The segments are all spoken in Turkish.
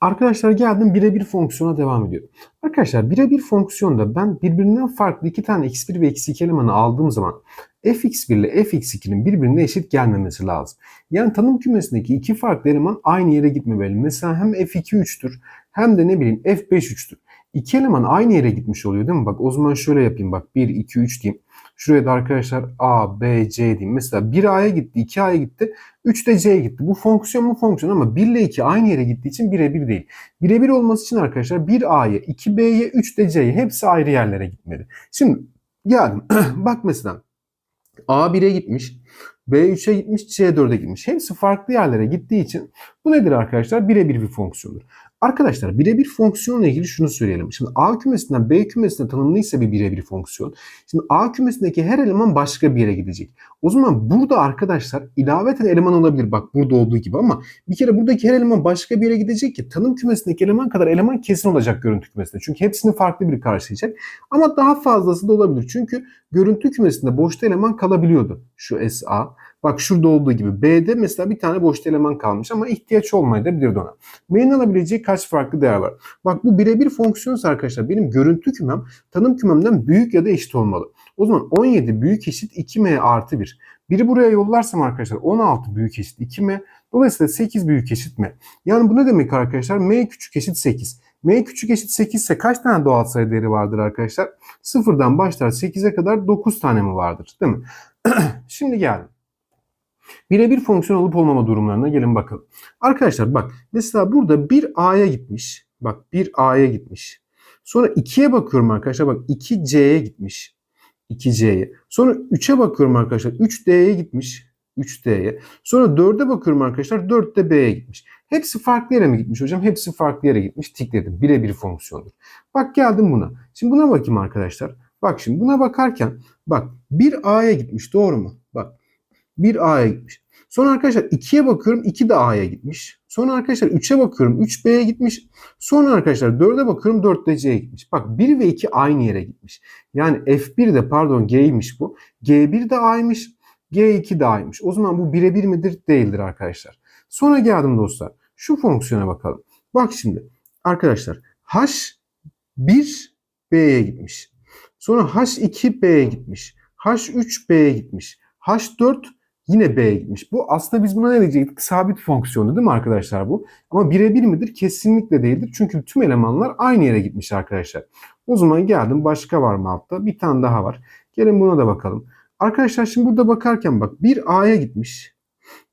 Arkadaşlar geldim birebir fonksiyona devam ediyorum. Arkadaşlar birebir fonksiyonda ben birbirinden farklı iki tane x1 ve x2 elemanı aldığım zaman fx1 ile fx2'nin birbirine eşit gelmemesi lazım. Yani tanım kümesindeki iki farklı eleman aynı yere gitmemeli. Mesela hem f2 3'tür hem de ne bileyim f5 3'tür. İki eleman aynı yere gitmiş oluyor değil mi? Bak o zaman şöyle yapayım bak 1, 2, 3 diyeyim. Şuraya da arkadaşlar A, B, C diyeyim. Mesela 1 A'ya gitti, 2 A'ya gitti, 3 de C'ye gitti. Bu fonksiyon mu fonksiyon ama 1 ile 2 aynı yere gittiği için birebir değil. Birebir olması için arkadaşlar 1 A'ya, 2 B'ye, 3 de C'ye hepsi ayrı yerlere gitmeli. Şimdi geldim. Bak mesela A 1'e gitmiş, B 3'e gitmiş, C 4'e gitmiş. Hepsi farklı yerlere gittiği için bu nedir arkadaşlar? Birebir bir fonksiyondur. Arkadaşlar birebir fonksiyonla ilgili şunu söyleyelim. Şimdi A kümesinden B kümesine tanımlıysa bir birebir fonksiyon. Şimdi A kümesindeki her eleman başka bir yere gidecek. O zaman burada arkadaşlar ilaveten eleman olabilir. Bak burada olduğu gibi ama bir kere buradaki her eleman başka bir yere gidecek ki tanım kümesindeki eleman kadar eleman kesin olacak görüntü kümesinde. Çünkü hepsini farklı biri karşılayacak. Ama daha fazlası da olabilir. Çünkü görüntü kümesinde boşta eleman kalabiliyordu. Şu SA. Bak şurada olduğu gibi B'de mesela bir tane boş eleman kalmış ama ihtiyaç olmayabilirdi ona. M'nin alabileceği kaç farklı değer var? Bak bu birebir fonksiyonsa arkadaşlar benim görüntü kümem tanım kümemden büyük ya da eşit olmalı. O zaman 17 büyük eşit 2M artı 1. Biri buraya yollarsam arkadaşlar 16 büyük eşit 2M. Dolayısıyla 8 büyük eşit M. Yani bu ne demek arkadaşlar? M küçük eşit 8. M küçük eşit 8 ise kaç tane doğal sayı değeri vardır arkadaşlar? Sıfırdan başlar 8'e kadar 9 tane mi vardır? Değil mi? Şimdi geldim. Birebir fonksiyon olup olmama durumlarına gelin bakalım. Arkadaşlar bak mesela burada bir A'ya gitmiş. Bak bir A'ya gitmiş. Sonra 2'ye bakıyorum arkadaşlar. Bak 2C'ye gitmiş. 2C'ye. Sonra 3'e bakıyorum arkadaşlar. 3D'ye gitmiş. 3D'ye. Sonra 4'e bakıyorum arkadaşlar. 4 de B'ye gitmiş. Hepsi farklı yere mi gitmiş hocam? Hepsi farklı yere gitmiş. Tikledim. Birebir fonksiyondur. Bak geldim buna. Şimdi buna bakayım arkadaşlar. Bak şimdi buna bakarken bak bir A'ya gitmiş. Doğru mu? Bak bir A'ya gitmiş. Sonra arkadaşlar 2'ye bakıyorum 2 de A'ya gitmiş. Sonra arkadaşlar 3'e bakıyorum 3 B'ye gitmiş. Sonra arkadaşlar 4'e bakıyorum 4 de C'ye gitmiş. Bak 1 ve 2 aynı yere gitmiş. Yani F1 de pardon G'ymiş bu. G1 de A'ymış. G2 de A'ymış. O zaman bu birebir midir? Değildir arkadaşlar. Sonra geldim dostlar. Şu fonksiyona bakalım. Bak şimdi arkadaşlar H1 B'ye gitmiş. Sonra H2 B'ye gitmiş. H3 B'ye gitmiş. H4 yine B'ye gitmiş. Bu aslında biz buna ne diyecektik? Sabit fonksiyonu değil mi arkadaşlar bu? Ama birebir midir? Kesinlikle değildir. Çünkü tüm elemanlar aynı yere gitmiş arkadaşlar. O zaman geldim başka var mı altta? Bir tane daha var. Gelin buna da bakalım. Arkadaşlar şimdi burada bakarken bak bir A'ya gitmiş.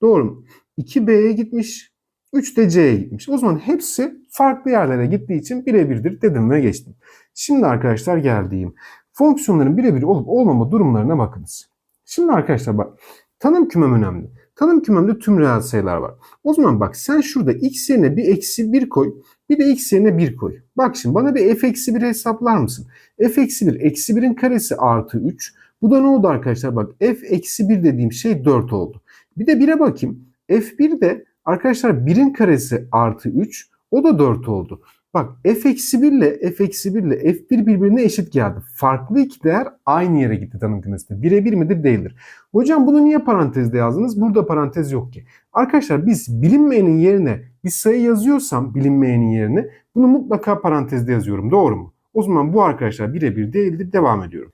Doğru mu? 2 B'ye gitmiş. 3 de C'ye gitmiş. O zaman hepsi farklı yerlere gittiği için birebirdir dedim ve geçtim. Şimdi arkadaşlar geldiğim fonksiyonların birebir olup olmama durumlarına bakınız. Şimdi arkadaşlar bak tanım kümem önemli. Tanım kümemde tüm reel sayılar var. O zaman bak sen şurada x yerine bir eksi 1 koy. Bir de x yerine 1 koy. Bak şimdi bana bir f eksi 1 hesaplar mısın? f eksi 1 eksi 1'in karesi artı 3. Bu da ne oldu arkadaşlar? Bak f eksi 1 dediğim şey 4 oldu. Bir de 1'e bakayım. f1 de arkadaşlar 1'in karesi artı 3. O da 4 oldu. Bak f eksi 1 ile f eksi 1 ile f1 birbirine eşit geldi. Farklı iki değer aynı yere gitti tanım kümesinde. Birebir midir? Değildir. Hocam bunu niye parantezde yazdınız? Burada parantez yok ki. Arkadaşlar biz bilinmeyenin yerine bir sayı yazıyorsam bilinmeyenin yerine bunu mutlaka parantezde yazıyorum. Doğru mu? O zaman bu arkadaşlar birebir değildir. Devam ediyorum.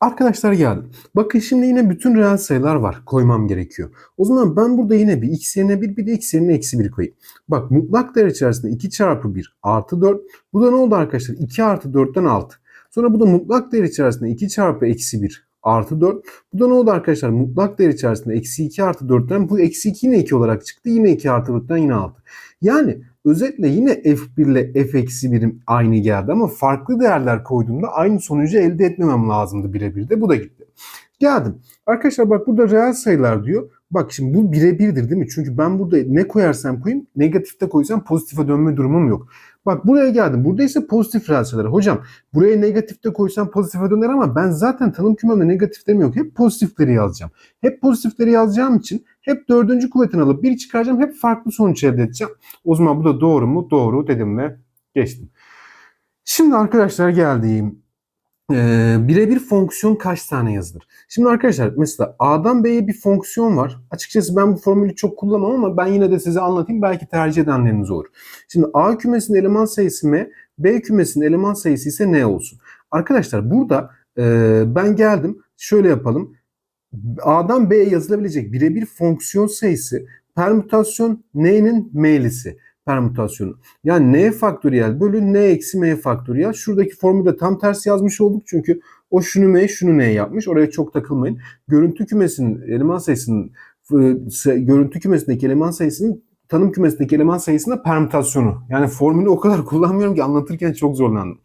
Arkadaşlar geldim. Bakın şimdi yine bütün reel sayılar var. Koymam gerekiyor. O zaman ben burada yine bir x yerine 1 bir de x yerine eksi 1 koyayım. Bak mutlak değer içerisinde 2 çarpı 1 artı 4. Bu da ne oldu arkadaşlar? 2 artı 4'ten 6. Sonra bu da mutlak değer içerisinde 2 çarpı eksi 1 artı 4. Bu da ne oldu arkadaşlar? Mutlak değer içerisinde eksi 2 artı 4'ten bu eksi 2 yine 2 olarak çıktı. Yine 2 artı 4'ten yine 6. Yani özetle yine f1 ile f eksi 1'im aynı geldi ama farklı değerler koyduğumda aynı sonucu elde etmemem lazımdı birebir de. Bu da gitti. Geldim. Arkadaşlar bak burada reel sayılar diyor. Bak şimdi bu birebirdir değil mi? Çünkü ben burada ne koyarsam koyayım negatifte koysam pozitife dönme durumum yok. Bak buraya geldim. Burada ise pozitif reel sayılar. Hocam buraya negatifte koysam pozitife döner ama ben zaten tanım kümemde negatiflerim yok. Hep pozitifleri yazacağım. Hep pozitifleri yazacağım için hep dördüncü kuvvetini alıp bir çıkaracağım. Hep farklı sonuç elde edeceğim. O zaman bu da doğru mu? Doğru dedim ve geçtim. Şimdi arkadaşlar geldiğim Ee, birebir fonksiyon kaç tane yazılır? Şimdi arkadaşlar mesela A'dan B'ye bir fonksiyon var. Açıkçası ben bu formülü çok kullanmam ama ben yine de size anlatayım. Belki tercih edenleriniz olur. Şimdi A kümesinin eleman sayısı M, B kümesinin eleman sayısı ise N olsun. Arkadaşlar burada e, ben geldim. Şöyle yapalım. A'dan B'ye yazılabilecek birebir fonksiyon sayısı permütasyon N'nin M'lisi permütasyonu. Yani n faktöriyel bölü n eksi m faktöriyel. Şuradaki formülde tam tersi yazmış olduk çünkü o şunu m şunu n yapmış. Oraya çok takılmayın. Görüntü kümesinin eleman sayısının görüntü kümesindeki eleman sayısının tanım kümesindeki eleman sayısında permütasyonu. Yani formülü o kadar kullanmıyorum ki anlatırken çok zorlandım.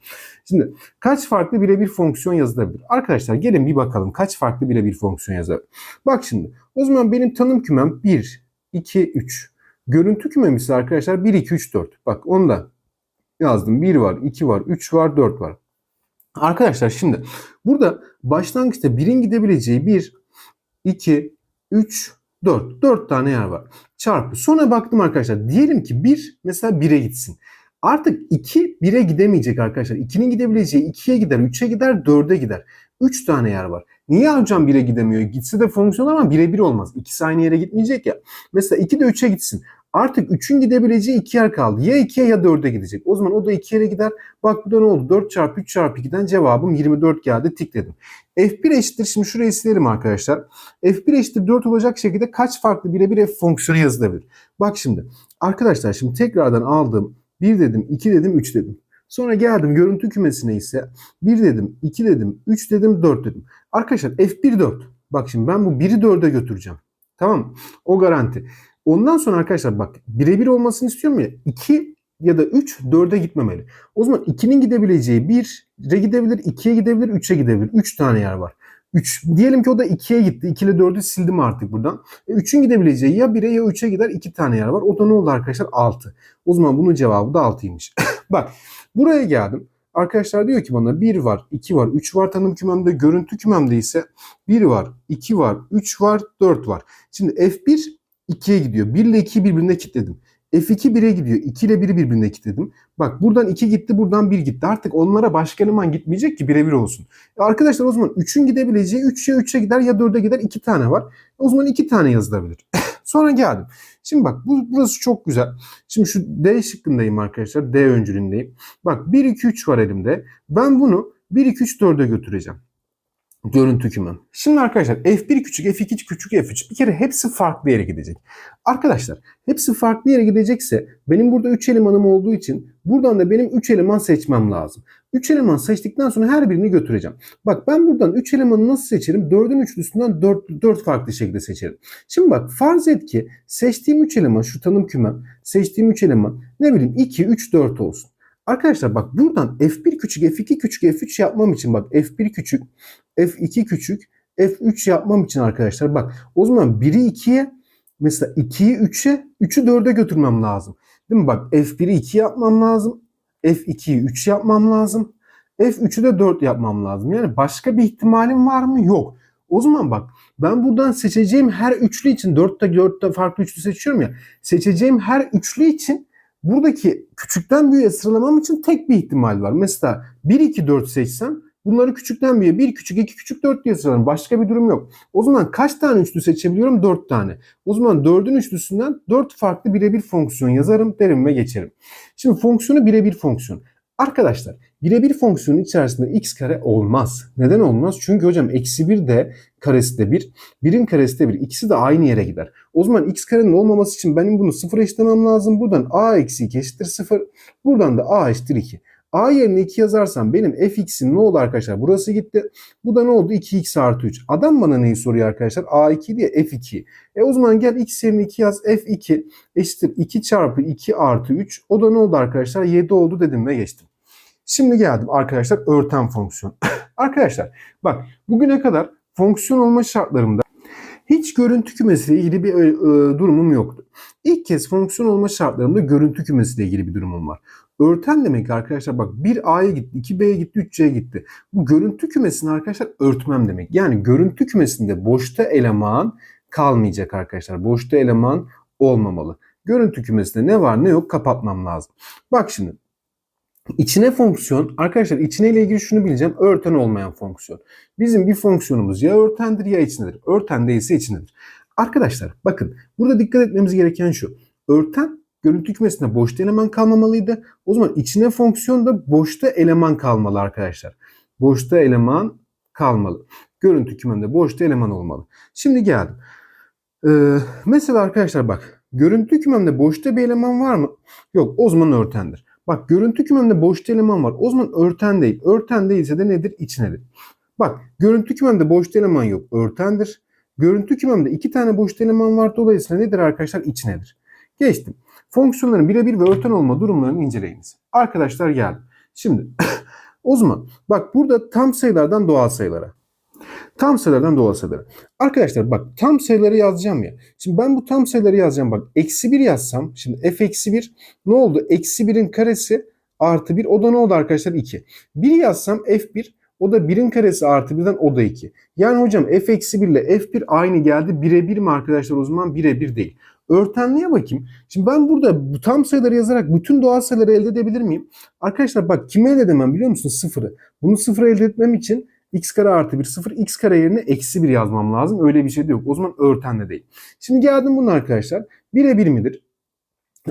Şimdi kaç farklı birebir fonksiyon yazılabilir? Arkadaşlar gelin bir bakalım kaç farklı birebir fonksiyon yazılabilir. Bak şimdi o zaman benim tanım kümem 1, 2, 3. Görüntü kümemiz arkadaşlar 1, 2, 3, 4. Bak onu da yazdım. 1 var, 2 var, 3 var, 4 var. Arkadaşlar şimdi burada başlangıçta 1'in gidebileceği 1, 2, 3, 4. 4 tane yer var. Çarpı. Sonra baktım arkadaşlar. Diyelim ki 1 mesela 1'e gitsin. Artık 2 1'e gidemeyecek arkadaşlar. 2'nin gidebileceği 2'ye gider, 3'e gider, 4'e gider. 3 tane yer var. Niye hocam 1'e gidemiyor? Gitse de fonksiyon ama 1'e 1 olmaz. İkisi aynı yere gitmeyecek ya. Mesela 2 de 3'e gitsin. Artık 3'ün gidebileceği 2 yer kaldı. Ya 2'ye ya 4'e gidecek. O zaman o da 2 yere gider. Bak bu da ne oldu? 4 çarpı 3 çarpı 2'den cevabım 24 geldi. Tikledim. F1 eşittir. Şimdi şurayı silelim arkadaşlar. F1 eşittir 4 olacak şekilde kaç farklı birebir f fonksiyonu yazılabilir? Bak şimdi. Arkadaşlar şimdi tekrardan aldım. 1 dedim, 2 dedim, 3 dedim. Sonra geldim görüntü kümesine ise 1 dedim, 2 dedim, 3 dedim, 4 dedim. Arkadaşlar F1 4. Bak şimdi ben bu 1'i 4'e götüreceğim. Tamam? O garanti. Ondan sonra arkadaşlar bak birebir olmasını istiyorum ya 2 ya da 3 4'e gitmemeli. O zaman 2'nin gidebileceği 1'e gidebilir, 2'ye gidebilir, 3'e gidebilir. 3 tane yer var. 3 diyelim ki o da 2'ye gitti. 2 ile 4'ü sildim artık buradan. E, 3'ün gidebileceği ya 1'e ya 3'e gider. 2 tane yer var. O da ne oldu arkadaşlar? 6. O zaman bunun cevabı da 6'ymış. Bak buraya geldim. Arkadaşlar diyor ki bana 1 var, 2 var, 3 var tanım kümemde. Görüntü kümemde ise 1 var, 2 var, 3 var, 4 var. Şimdi F1 2'ye gidiyor. 1 ile 2'yi birbirine kilitledim. F2 1'e gidiyor. 2 ile 1'i birbirine kilitledim. Bak buradan 2 gitti buradan 1 gitti. Artık onlara başka eleman gitmeyecek ki birebir olsun. E arkadaşlar o zaman 3'ün gidebileceği 3 ya 3'e gider ya 4'e gider 2 tane var. O zaman 2 tane yazılabilir. Sonra geldim. Şimdi bak bu, burası çok güzel. Şimdi şu D şıkkındayım arkadaşlar. D öncülüğündeyim. Bak 1, 2, 3 var elimde. Ben bunu 1, 2, 3, 4'e götüreceğim görüntü kümem. Şimdi arkadaşlar F1 küçük, F2 küçük, F3 bir kere hepsi farklı yere gidecek. Arkadaşlar hepsi farklı yere gidecekse benim burada 3 elemanım olduğu için buradan da benim 3 eleman seçmem lazım. 3 eleman seçtikten sonra her birini götüreceğim. Bak ben buradan 3 elemanı nasıl seçerim? 4'ün üçlüsünden 4, 4 farklı şekilde seçerim. Şimdi bak farz et ki seçtiğim 3 eleman şu tanım kümem seçtiğim 3 eleman ne bileyim 2, 3, 4 olsun. Arkadaşlar bak buradan F1 küçük, F2 küçük, F3 yapmam için bak F1 küçük, F2 küçük, F3 yapmam için arkadaşlar bak o zaman 1'i 2'ye mesela 2'yi 3'e 3'ü 4'e götürmem lazım. Değil mi? Bak F1'i 2 yapmam lazım. F2'yi 3 yapmam lazım. F3'ü de 4 yapmam lazım. Yani başka bir ihtimalim var mı? Yok. O zaman bak ben buradan seçeceğim her üçlü için 4'te 4'te farklı üçlü seçiyorum ya. Seçeceğim her üçlü için buradaki küçükten büyüğe sıralamam için tek bir ihtimal var. Mesela 1, 2, 4 seçsem bunları küçükten büyüğe 1 küçük 2 küçük 4 diye sıralarım. Başka bir durum yok. O zaman kaç tane üçlü seçebiliyorum? 4 tane. O zaman 4'ün üçlüsünden 4 farklı birebir fonksiyon yazarım derim ve geçerim. Şimdi fonksiyonu birebir fonksiyon. Arkadaşlar birebir fonksiyonun içerisinde x kare olmaz. Neden olmaz? Çünkü hocam eksi 1 de karesi de 1, 1'in karesi de 1. İkisi de aynı yere gider. O zaman x karenin olmaması için benim bunu 0 eşitlemem lazım. Buradan a eksi 2 eşittir 0. Buradan da a eşittir 2. A yerine 2 yazarsam benim fx'in ne oldu arkadaşlar? Burası gitti. Bu da ne oldu? 2x artı 3. Adam bana neyi soruyor arkadaşlar? A2 diye f2. E o zaman gel x yerine 2 yaz. f2 eşittir 2 çarpı 2 artı 3. O da ne oldu arkadaşlar? 7 oldu dedim ve geçtim. Şimdi geldim arkadaşlar örten fonksiyon. arkadaşlar bak bugüne kadar fonksiyon olma şartlarımda hiç görüntü kümesiyle ilgili bir e, durumum yoktu. İlk kez fonksiyon olma şartlarımda görüntü kümesiyle ilgili bir durumum var. Örten demek arkadaşlar bak 1A'ya gitti, 2B'ye gitti, 3C'ye gitti. Bu görüntü kümesini arkadaşlar örtmem demek. Yani görüntü kümesinde boşta eleman kalmayacak arkadaşlar. Boşta eleman olmamalı. Görüntü kümesinde ne var ne yok kapatmam lazım. Bak şimdi İçine fonksiyon, arkadaşlar içine ile ilgili şunu bileceğim. Örten olmayan fonksiyon. Bizim bir fonksiyonumuz ya örtendir ya içindedir. Örten değilse içindedir. Arkadaşlar bakın burada dikkat etmemiz gereken şu. Örten görüntü kümesinde boşta eleman kalmamalıydı. O zaman içine fonksiyon da boşta eleman kalmalı arkadaşlar. Boşta eleman kalmalı. Görüntü kümemde boşta eleman olmalı. Şimdi geldim. Ee, mesela arkadaşlar bak. Görüntü kümemde boşta bir eleman var mı? Yok o zaman örtendir. Bak görüntü kümemde boşta eleman var. O zaman örten değil. Örten değilse de nedir? İçinedir. Bak görüntü kümemde boşta eleman yok. Örtendir. Görüntü kümemde iki tane boşta eleman var. Dolayısıyla nedir arkadaşlar? İçinedir. Geçtim. Fonksiyonların birebir ve örten olma durumlarını inceleyiniz. Arkadaşlar geldi. Şimdi o zaman bak burada tam sayılardan doğal sayılara. Tam sayılardan doğal sayılara. Arkadaşlar bak tam sayıları yazacağım ya. Şimdi ben bu tam sayıları yazacağım bak. Eksi 1 yazsam. Şimdi f eksi 1 ne oldu? Eksi 1'in karesi artı 1. O da ne oldu arkadaşlar? 2. 1 yazsam f1 o da 1'in karesi artı 1'den o da 2. Yani hocam f eksi 1 ile f1 aynı geldi. Birebir mi arkadaşlar o zaman? Birebir değil. Örtenliğe bakayım. Şimdi ben burada bu tam sayıları yazarak bütün doğal sayıları elde edebilir miyim? Arkadaşlar bak kime elde edemem biliyor musunuz? Sıfırı. Bunu sıfır elde etmem için x kare artı 1 sıfır x kare yerine eksi 1 yazmam lazım. Öyle bir şey de yok. O zaman örtenle değil. Şimdi geldim bunun arkadaşlar. Birebir midir?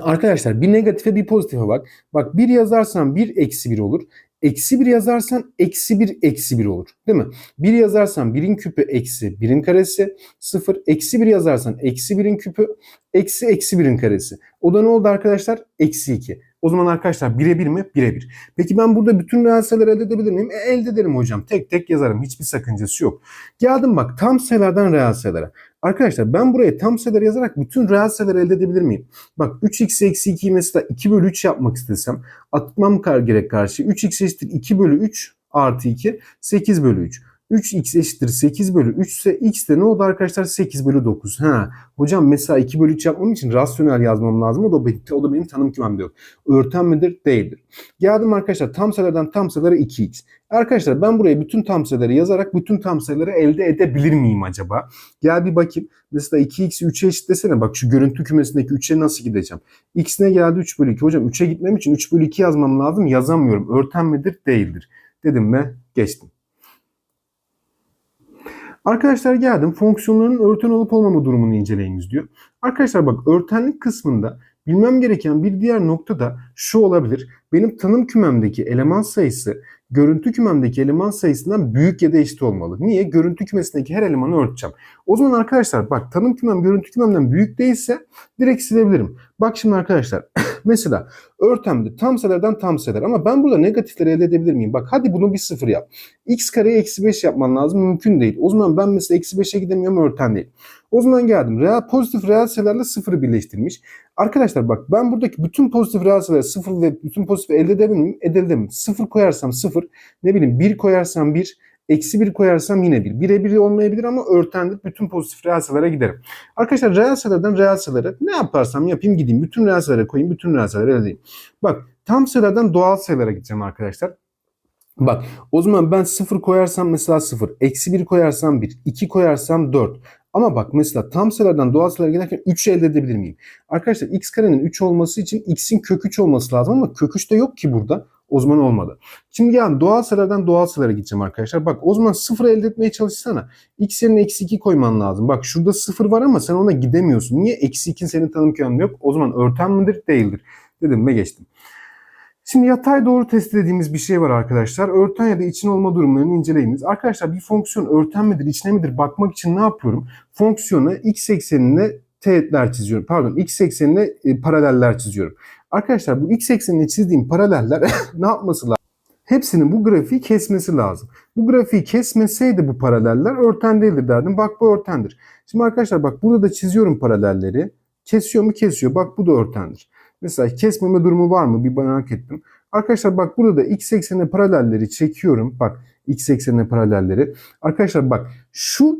Arkadaşlar bir negatife bir pozitife bak. Bak 1 yazarsan 1 eksi 1 olur. Eksi 1 yazarsan eksi 1 eksi 1 olur. Değil mi? 1 yazarsan 1'in küpü eksi 1'in karesi. 0 eksi 1 yazarsan eksi 1'in küpü eksi eksi 1'in karesi. O da ne oldu arkadaşlar? Eksi 2. O zaman arkadaşlar birebir mi? Birebir. Peki ben burada bütün reel elde edebilir miyim? E, elde ederim hocam. Tek tek yazarım. Hiçbir sakıncası yok. Geldim bak tam sayılardan reel. Arkadaşlar ben buraya tam sayıları yazarak bütün reel elde edebilir miyim? Bak 3x eksi 2'yi mesela 2 bölü 3 yapmak istesem atmam gerek karşı 3x eşittir 2 bölü 3 artı 2 8 bölü 3. 3x eşittir 8 bölü 3 ise x de ne oldu arkadaşlar? 8 bölü 9. Ha, hocam mesela 2 bölü 3 yapmam için rasyonel yazmam lazım. O da, o da benim tanım kümemde yok. Örten midir? Değildir. Geldim arkadaşlar tam sayılardan tam sayılara 2x. Arkadaşlar ben buraya bütün tam sayıları yazarak bütün tam sayıları elde edebilir miyim acaba? Gel bir bakayım. Mesela 2x'i 3'e eşitlesene. Bak şu görüntü kümesindeki 3'e nasıl gideceğim? x ne geldi? 3 bölü 2. Hocam 3'e gitmem için 3 bölü 2 yazmam lazım. Yazamıyorum. Örten midir? Değildir. Dedim ve geçtim. Arkadaşlar geldim fonksiyonların örten olup olmama durumunu inceleyiniz diyor. Arkadaşlar bak örtenlik kısmında bilmem gereken bir diğer nokta da şu olabilir. Benim tanım kümemdeki eleman sayısı görüntü kümemdeki eleman sayısından büyük ya da eşit olmalı. Niye? Görüntü kümesindeki her elemanı örteceğim. O zaman arkadaşlar bak tanım kümem görüntü kümemden büyük değilse direkt silebilirim. Bak şimdi arkadaşlar mesela örtemde tam sayılardan tam sayılar ama ben burada negatifleri elde edebilir miyim? Bak hadi bunu bir sıfır yap. x kareye eksi 5 yapman lazım mümkün değil. O zaman ben mesela eksi 5'e gidemiyorum örten değil. O zaman geldim. Real, pozitif reel sayılarla sıfırı birleştirmiş. Arkadaşlar bak ben buradaki bütün pozitif reel sayıları sıfır ve bütün pozitif elde edebilir miyim? Edebilirim. Sıfır koyarsam sıfır. Ne bileyim bir koyarsam bir. Eksi bir koyarsam yine bir. Birebir olmayabilir ama örtendir. Bütün pozitif reel giderim. Arkadaşlar reel sayılardan ne yaparsam yapayım gideyim. Bütün reel koyayım. Bütün reel sayılara edeyim. Bak tam sayılardan doğal sayılara gideceğim arkadaşlar. Bak o zaman ben 0 koyarsam mesela 0, eksi 1 koyarsam 1, 2 koyarsam 4. Ama bak mesela tam sayılardan doğal sayılara giderken 3 elde edebilir miyim? Arkadaşlar x karenin 3 olması için x'in kök 3 olması lazım ama kök 3 de yok ki burada. O zaman olmadı. Şimdi yani doğal sayılardan doğal sayılara gideceğim arkadaşlar. Bak o zaman 0 elde etmeye çalışsana. X yerine eksi 2 koyman lazım. Bak şurada 0 var ama sen ona gidemiyorsun. Niye? Eksi 2 senin tanım kümende yok. O zaman örten midir? Değildir. Dedim ve geçtim. Şimdi yatay doğru test dediğimiz bir şey var arkadaşlar. Örten ya da için olma durumlarını inceleyiniz. Arkadaşlar bir fonksiyon örten midir, içine midir bakmak için ne yapıyorum? Fonksiyona x eksenine teğetler çiziyorum. Pardon x eksenine e, paraleller çiziyorum. Arkadaşlar bu x eksenine çizdiğim paraleller ne yapması lazım? Hepsinin bu grafiği kesmesi lazım. Bu grafiği kesmeseydi bu paraleller örten değildir derdim. Bak bu örtendir. Şimdi arkadaşlar bak burada da çiziyorum paralelleri. Kesiyor mu? Kesiyor. Bak bu da örtendir. Mesela kesmeme durumu var mı? Bir merak ettim. Arkadaşlar bak burada da x eksenine paralelleri çekiyorum. Bak x eksenine paralelleri. Arkadaşlar bak şu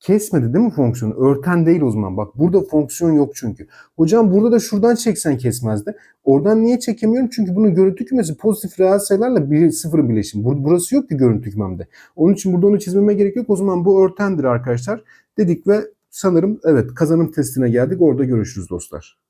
kesmedi değil mi fonksiyonu? Örten değil o zaman. Bak burada fonksiyon yok çünkü. Hocam burada da şuradan çeksen kesmezdi. Oradan niye çekemiyorum? Çünkü bunun görüntü kümesi pozitif reel sayılarla bir sıfır bileşim. Burası yok ki görüntü kümemde. Onun için burada onu çizmeme gerek yok. O zaman bu örtendir arkadaşlar. Dedik ve sanırım evet kazanım testine geldik. Orada görüşürüz dostlar.